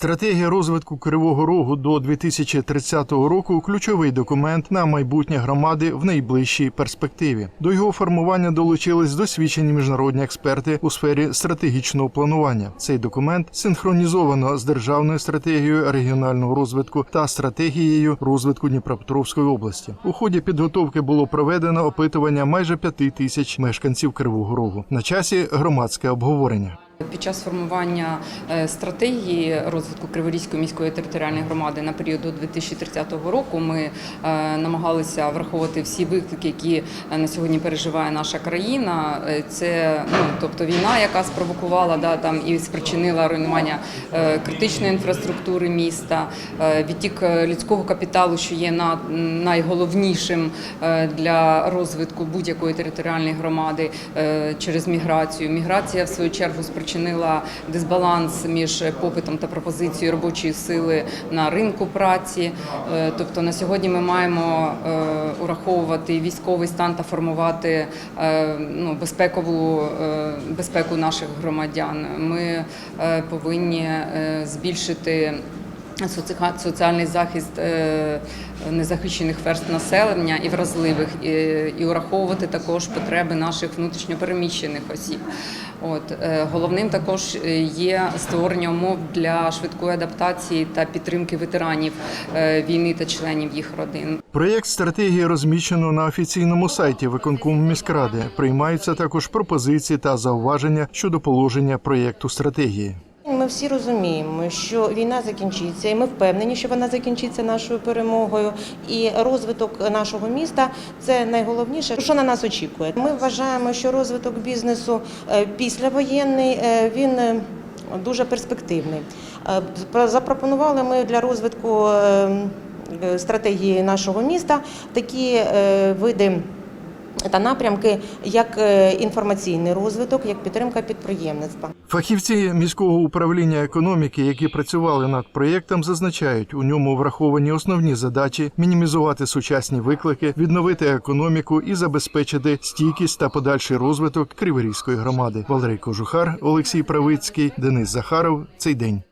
Стратегія розвитку Кривого Рогу до 2030 року ключовий документ на майбутнє громади в найближчій перспективі. До його формування долучились досвідчені міжнародні експерти у сфері стратегічного планування. Цей документ синхронізовано з державною стратегією регіонального розвитку та стратегією розвитку Дніпропетровської області. У ході підготовки було проведено опитування майже п'яти тисяч мешканців Кривого Рогу. На часі громадське обговорення. Під час формування е, стратегії розвитку Криворізької міської територіальної громади на період до 2030 року ми е, намагалися враховувати всі виклики, які е, на сьогодні переживає наша країна. Це ну тобто війна, яка спровокувала да там і спричинила руйнування критичної інфраструктури міста, відтік людського капіталу, що є на найголовнішим для розвитку будь-якої територіальної громади через міграцію. Міграція в свою чергу спричинила дисбаланс між попитом та пропозицією робочої сили на ринку праці. Е, Тобто на сьогодні ми маємо е, ураховувати військовий стан та формувати е, ну, безпекову безпеку наших громадян. Ми повинні збільшити. Соціальний захист е, незахищених верст населення і вразливих, і, і ураховувати також потреби наших внутрішньопереміщених осіб. От е, головним також е, є створення умов для швидкої адаптації та підтримки ветеранів війни та членів їх родин. Проєкт стратегії розміщено на офіційному сайті виконкому міськради. Приймаються також пропозиції та зауваження щодо положення проєкту стратегії. Ми всі розуміємо, що війна закінчиться, і ми впевнені, що вона закінчиться нашою перемогою. І розвиток нашого міста це найголовніше, що на нас очікує. Ми вважаємо, що розвиток бізнесу е, післявоєнний е, він е, дуже перспективний. Запропонували ми для розвитку стратегії нашого міста такі види. Та напрямки як е, інформаційний розвиток, як підтримка підприємництва. Фахівці міського управління економіки, які працювали над проєктом, зазначають, у ньому враховані основні задачі мінімізувати сучасні виклики, відновити економіку і забезпечити стійкість та подальший розвиток Криворізької громади. Валерій Кожухар, Олексій Правицький, Денис Захаров. Цей день.